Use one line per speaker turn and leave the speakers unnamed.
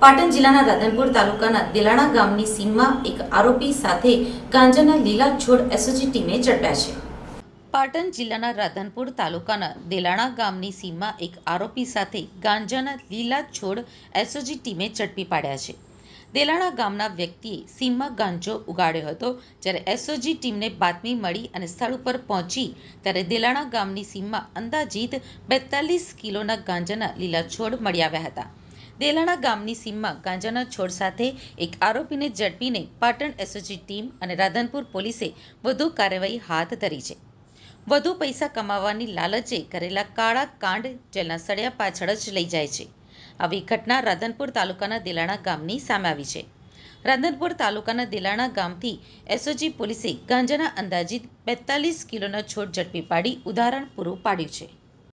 પાટણ જિલ્લાના રાધનપુર તાલુકાના દેલાણા ગામની સીમમાં એક આરોપી સાથે ગાંજાના લીલા છોડ એસઓજી ટીમે ઝડપ્યા છે. પાટણ જિલ્લાના રાધનપુર તાલુકાના દેલાણા ગામની સીમમાં એક આરોપી સાથે ગાંજાના લીલા છોડ એસઓજી ટીમે ઝડપી પાડ્યા છે. દેલાણા ગામના વ્યક્તિએ સીમમાં ગાંજો ઉગાડ્યો હતો, જ્યારે એસઓજી ટીમને બાતમી મળી અને સ્થળ ઉપર પહોંચી, ત્યારે દેલાણા ગામની સીમમાં અંદાજિત બેતાલીસ કિલોના ગાંજાના લીલા છોડ મળી આવ્યા હતા. દેલાણા ગામની સીમમાં ગાંજાના છોડ સાથે એક આરોપીને ઝડપીને પાટણ એસઓજી ટીમ અને રાધનપુર પોલીસે વધુ કાર્યવાહી હાથ ધરી છે. વધુ પૈસા કમાવાની લાલચે કરેલા કાળા કાંડ જેલના સળિયા પાછળ જ લઈ જાય છે. આવી ઘટના રાધનપુર તાલુકાના દેલાણા ગામની સામે આવી છે. રાધનપુર તાલુકાના દેલાણા ગામથી એસઓજી પોલીસે ગાંજાના અંદાજિત બેતાલીસ કિલોના છોડ ઝડપી પાડી ઉદાહરણ પૂરું પાડ્યું છે.